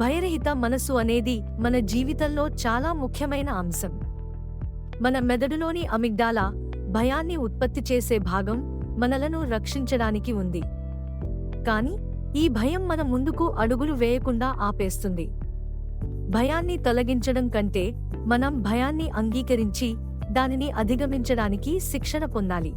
భయరహిత మనసు అనేది మన జీవితంలో చాలా ముఖ్యమైన అంశం. మన మెదడులోని అమిగ్డాలా భయాన్ని ఉత్పత్తి చేసే భాగం మనలను రక్షించడానికి ఉంది. కానీ ఈ భయం మన ముందుకు అడుగులు వేయకుండా ఆపేస్తుంది. భయాన్ని తొలగించడం కంటే మనం భయాన్ని అంగీకరించి దానిని అధిగమించడానికి శిక్షణ పొందాలి.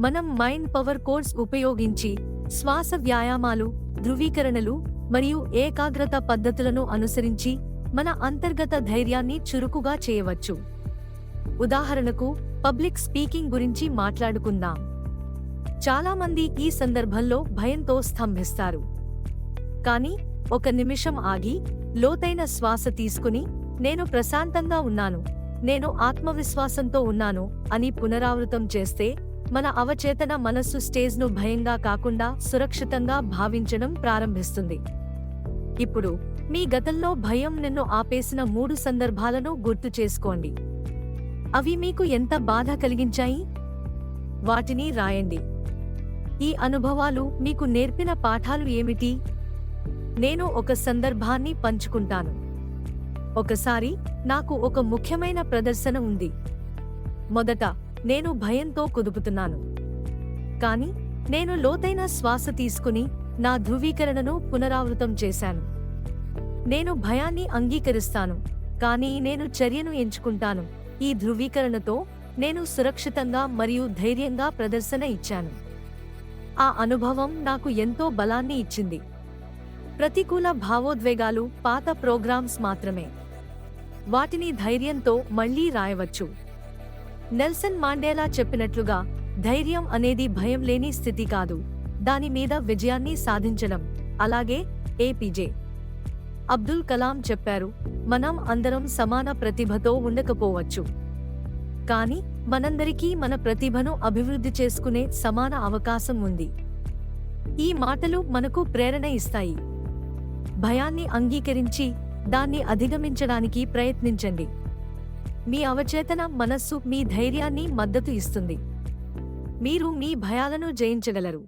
మనం మైండ్ పవర్ కోర్స్ ఉపయోగించి శ్వాస వ్యాయామాలు ధృవీకరణలు మరియు ఏకాగ్రత పద్ధతులను అనుసరించి మన అంతర్గత ధైర్యాన్ని చురుకుగా చేయవచ్చు. ఉదాహరణకు పబ్లిక్ స్పీకింగ్ గురించి మాట్లాడుకుందాం. చాలామంది ఈ సందర్భంలో భయంతో స్తంభిస్తారు. కానీ ఒక నిమిషం ఆగి లోతైన శ్వాస తీసుకుని నేను ప్రశాంతంగా ఉన్నాను నేను ఆత్మవిశ్వాసంతో ఉన్నాను అని పునరావృతం చేస్తే మన అవచేతన మనస్సు స్టేజ్ను భయంగా కాకుండా సురక్షితంగా భావించడం ప్రారంభిస్తుంది. ఇప్పుడు మీ గతంలో భయం నిన్ను ఆపేసిన మూడు సందర్భాలను గుర్తు చేసుకోండి. అవి మీకు ఎంత బాధ కలిగించాయి? వాటిని రాయండి. ఈ అనుభవాలు మీకు నేర్పిన పాఠాలు ఏమిటి? నేను ఒక సందర్భాన్ని పంచుకుంటాను. ఒకసారి నాకు ఒక ముఖ్యమైన ప్రదర్శన ఉంది. మొదట నేను భయంతో కుదుపుతున్నాను. కాని నేను లోతైన శ్వాస తీసుకుని నా ధృవీకరణను పునరావృతం చేశాను. నేను భయాన్ని అంగీకరిస్తాను కానీ నేను చర్యను ఎంచుకుంటాను. ఈ ధృవీకరణతో నేను సురక్షితంగా మరియు ధైర్యంగా ప్రదర్శన ఇచ్చాను. ఆ అనుభవం నాకు ఎంతో బలాన్ని ఇచ్చింది. ప్రతికూల భావోద్వేగాలు పాత ప్రోగ్రామ్స్ మాత్రమే. వాటిని ధైర్యంతో మళ్ళీ రాయవచ్చు. నెల్సన్ మాండేలా చెప్పినట్లుగా ధైర్యం అనేది భయం లేని స్థితి కాదు. దాని మీద విజయాన్ని సాధించడం. అలాగే ఏపీజే అబ్దుల్ కలాం చెప్పారు మనం అందరం సమాన ప్రతిభతో ఉండకపోవచ్చు. కానీ మనందరికీ మన ప్రతిభను అభివృద్ధి చేసుకునే సమాన అవకాశం ఉంది. ఈ మాటలు మనకు ప్రేరణ ఇస్తాయి. భయాన్ని అంగీకరించి దాన్ని అధిగమించడానికి ప్రయత్నించండి. మీ అవచేతన మనస్సు మీ ధైర్యాన్ని మద్దతు ఇస్తుంది. మీరు మీ భయాలను జయించగలరు.